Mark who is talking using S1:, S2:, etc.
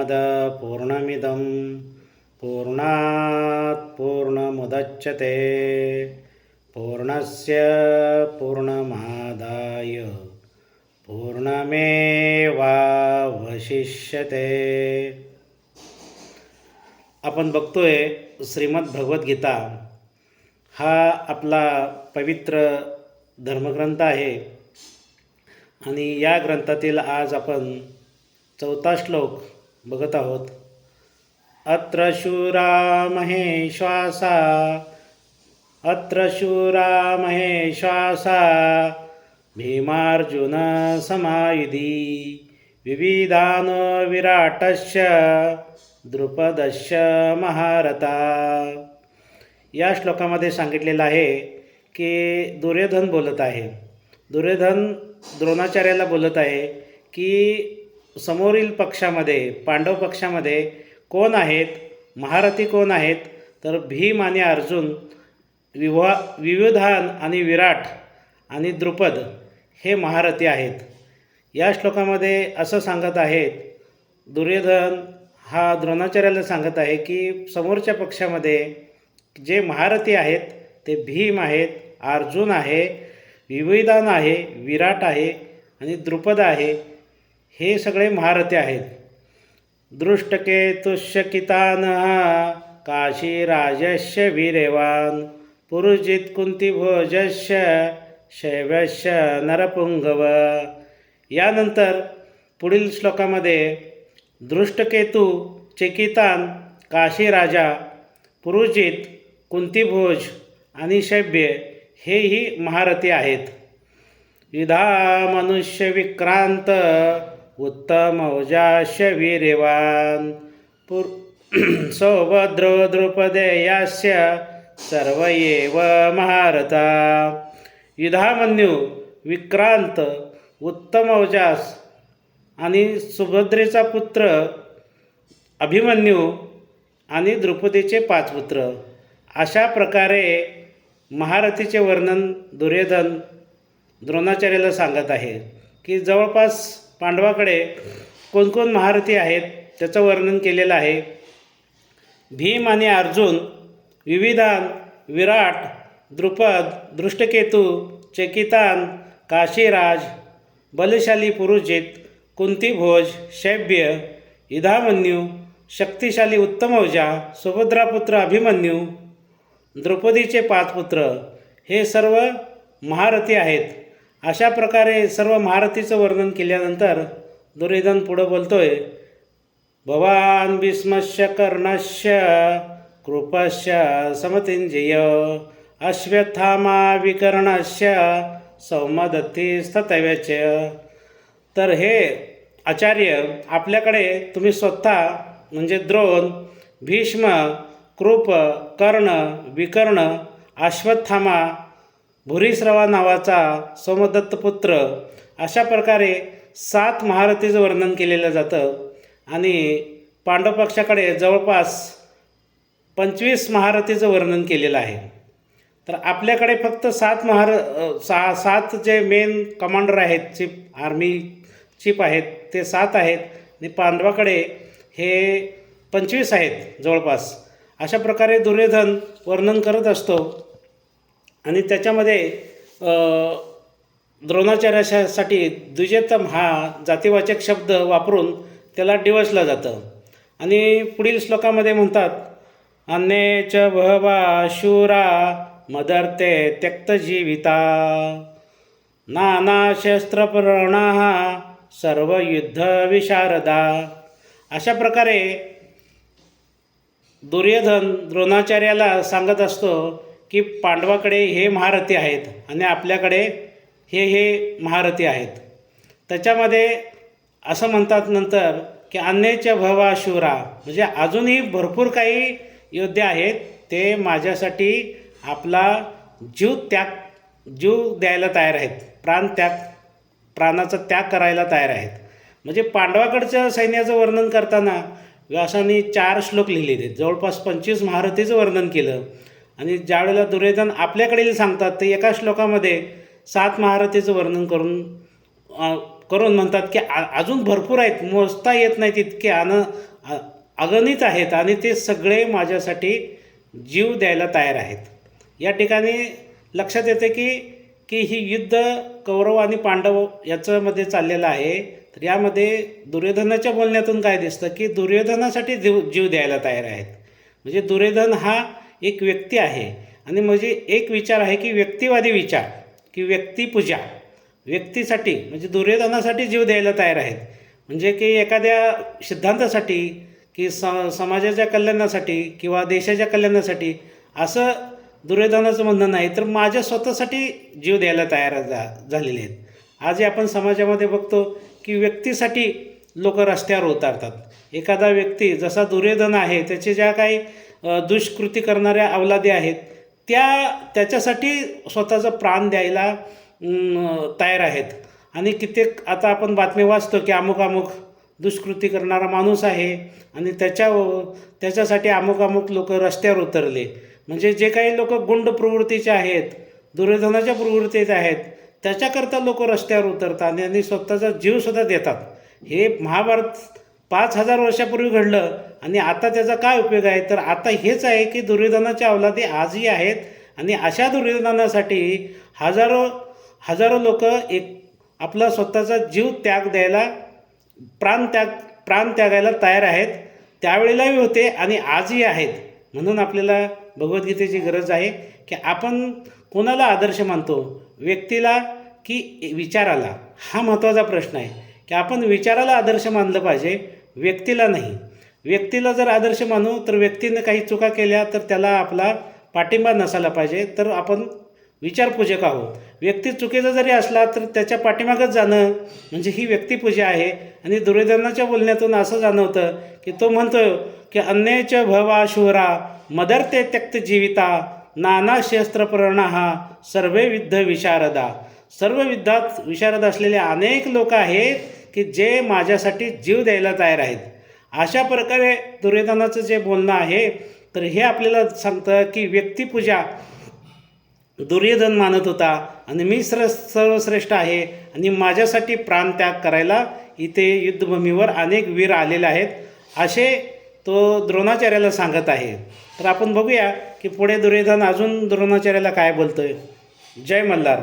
S1: पूर्णमदपूर्णमिदं पूर्णात् पूर्णमुदच्यते पूर्णस्य पूर्णमादाय। पूर्णमेवावशिष्यते। आपण बघतोय श्रीमद भगवद्गीता हा आपला पवित्र धर्मग्रंथ आहे. आणि या ग्रंथातील आज आपण चौथा श्लोक बघत आहोत. अत्र शूरा महेश्वासा अत्र शूरा महेश्वासा भीमार्जुन समायुधी विविधान विराटस्य द्रुपदस्य महारथा. या श्लोकामध्ये सांगितलेलं आहे की दुर्योधन बोलत आहे. दुर्योधन द्रोणाचार्याला बोलत आहे की समोरील पक्षामध्ये पांडव पक्षामध्ये कोण आहेत महारथी कोण आहेत तर भीम आणि अर्जुन विवा विविधान आणि विराट आणि द्रुपद हे महारथी आहेत. या श्लोकामध्ये असं सांगत आहेत दुर्योधन हा द्रोणाचार्याला सांगत आहे की समोरच्या पक्षामध्ये जे महारथी आहेत ते भीम आहेत अर्जुन आहे विविधान आहे विराट आहे आणि द्रुपद आहे. हे सगळे महारथी आहेत. दृष्टकेतुष्यकितान काशीराजस्य वीरेवान पुरुजित कुंतीभोजस्य शैवस्य नरपुंगव. यानंतर पुढील श्लोकामध्ये दृष्टकेतू चेकितान काशीराजा पुरुजित कुंतीभोज आणि शैब्य हेही महारथी आहेत. युधा मनुष्य विक्रांत उत्तम पुर सौभद्रो द्रुपदेयास्य सर्व एव महारथा। युधामन्यू विक्रांत उत्तम औजास आणि सुभद्रेचा पुत्र अभिमन्यू आणि द्रुपदीचे पाच पुत्र। अशा प्रकारे महारथीचे वर्णन दुर्योधन द्रोणाचार्याला सांगत आहे की जवळपास पांडवाकडे कोणकोण महारथी आहेत त्याचं वर्णन केलेलं आहे. भीम आणि अर्जुन विविधान विराट द्रुपद दृष्टकेतू चेकितान काशीराज बलशाली पुरुजित कुंतीभोज शैब्य इधामन्यू शक्तिशाली उत्तमौजा सुभद्रापुत्र अभिमन्यू द्रौपदीचे पाच पुत्र हे सर्व महारथी आहेत. अशा प्रकारे सर्व महारथीचं वर्णन केल्यानंतर दुर्योधन पुढं बोलतोय भवान भीष्मस्य कर्णस्य कृपस्य समतिंजय अश्वत्थामा विकर्णस्य सौमदत्तीस्ततव्यच तर हे आचार्य आपल्याकडे तुम्ही स्वतः म्हणजे द्रोण भीष्म कृप कर्ण विकर्ण अश्वत्थामा भुरीश्रवा नावाचा सोमदत्त पुत्र अशा प्रकारे सात महारथीचं वर्णन केलेलं जातं. आणि पांडव पक्षाकडे जवळपास पंचवीस महारथीचं वर्णन केलेलं आहे. तर आपल्याकडे फक्त सात महार सा सात जे मेन कमांडर आहेत चीफ आर्मी चीफ आहेत ते सात आहेत. आणि पांडवाकडे हे पंचवीस आहेत जवळपास. अशा प्रकारे दुर्योधन वर्णन करत असतो. आणि त्याच्यामध्ये द्रोणाचार्यासाठी द्विजेतम हा जातीवाचक शब्द वापरून त्याला डिवसलं जातं. आणि पुढील श्लोकामध्ये म्हणतात अन्येच भवा शूरा मदर्ते त्यक्तजीविता नानाशस्त्रप्रणा सर्व युद्ध विशारदा। अशा प्रकारे दुर्योधन द्रोणाचार्याला सांगत असतो की पांडवाकडे हे महारथी आहेत आणि आपल्याकडे हे हे महारथी आहेत. त्याच्यामध्ये असं म्हणतात नंतर की अन्यच्या भवा शिवरा म्हणजे अजूनही भरपूर काही योद्धे आहेत ते माझ्यासाठी आपला जीव त्याग जीव द्यायला तयार आहेत. प्राण त्याग प्राणाचा त्याग करायला तयार आहेत. म्हणजे पांडवाकडच्या सैन्याचं वर्णन करताना व्यासाने चार श्लोक लिहिलेले आहेत. जवळपास पंचवीस महारथीचं वर्णन केलं. आणि ज्यावेळेला दुर्योधन आपल्याकडील सांगतात ते एका श्लोकामध्ये सात महारथीचं वर्णन करून करून म्हणतात की आ- अजून भरपूर आहेत मोजता येत नाहीत इतके आन अगणित आहेत आणि ते सगळे माझ्यासाठी जीव द्यायला तयार आहेत. या ठिकाणी लक्षात येते की की ही युद्ध कौरव आणि पांडव याच्यामध्ये चाललेलं आहे. तर यामध्ये दुर्योधनाच्या बोलण्यातून काय दिसतं की दुर्योधनासाठी जीव जीव द्यायला तयार आहेत. म्हणजे दुर्योधन हा एक व्यक्ती आहे. आणि म्हणजे एक विचार आहे की व्यक्तिवादी विचार की व्यक्तिपूजा. व्यक्तीसाठी म्हणजे दुर्योधनासाठी जीव द्यायला तयार आहेत. म्हणजे की एखाद्या सिद्धांतासाठी की स समाजाच्या कल्याणासाठी किंवा देशाच्या कल्याणासाठी असं दुर्योधनाचं म्हणणं नाही तर माझ्या स्वतःसाठी जीव द्यायला तयार जा झालेले आहेत. आजही आपण समाजामध्ये बघतो की व्यक्तीसाठी लोक रस्त्यावर उतारतात. एखादा व्यक्ती जसा दुर्योधन आहे त्याचे ज्या काही दुष्कृती करणाऱ्या अवलादी आहेत. त्या त्याच्यासाठी स्वतःचं प्राण द्यायला तयार आहेत. आणि कित्येक आता आपण बातमी वाचतो की अमुक अमुक दुष्कृती करणारा माणूस आहे आणि त्याच्या त्याच्यासाठी अमुक अमुक लोक रस्त्यावर उतरले. म्हणजे जे काही लोक गुंड प्रवृत्तीचे आहेत दुर्योधनाच्या प्रवृत्तीचे आहेत त्याच्याकरता लोक रस्त्यावर उतरतात आणि स्वतःचा जीवसुद्धा देतात. हे महाभारत पाच हजार वर्षापूर्वी घडलं आणि आता त्याचा काय उपयोग आहे? तर आता हेच आहे की दुर्योधनाच्या अवलादी आजही आहेत आणि अशा दुर्योधनासाठी हजारो हजारो लोक एक आपला स्वतःचा जीव त्याग द्यायला प्राण त्याग प्राण त्यागायला तयार आहेत. त्यावेळेलाही होते आणि आजही आहेत. म्हणून आपल्याला भगवद्गीतेची गरज आहे की आपण कोणाला आदर्श मानतो? व्यक्तीला की विचाराला? हा महत्त्वाचा प्रश्न आहे. की आपण विचाराला आदर्श मानलं पाहिजे. व्यक्तीला नाही. व्यक्तीला जर आदर्श मानू तर व्यक्तीनं काही चुका केल्या तर त्याला आपला पाठिंबा नसायला पाहिजे. तर आपण विचारपूजक आहोत. व्यक्ती चुकीचा जरी असला तर त्याच्या पाठीमागच जाणं म्हणजे ही व्यक्तिपूजा आहे. आणि दुर्योधनाच्या बोलण्यातून असं जाणवतं की तो म्हणतो की अन्यच भवा शूरा मदरते त्यक्त जीविता नाना शस्त्रप्रणा हा सर्वे विद्ध विशारदा. सर्व विद्धात विशारद असलेले अनेक लोक आहेत की जे माझ्यासाठी जीव द्यायला तयार आहेत. अशा प्रकारे दुर्योधनाचं जे बोलणं आहे तर हे आपल्याला सांगतं की व्यक्तिपूजा दुर्योधन मानत होता आणि मी श्र सर्वश्रेष्ठ आहे आणि माझ्यासाठी प्राणत्याग करायला इथे युद्धभूमीवर अनेक वीर आलेले आहेत असे तो द्रोणाचार्याला सांगत आहे. तर आपण बघूया की पुढे दुर्योधन अजून द्रोणाचार्याला काय बोलतोय. जय मल्हार.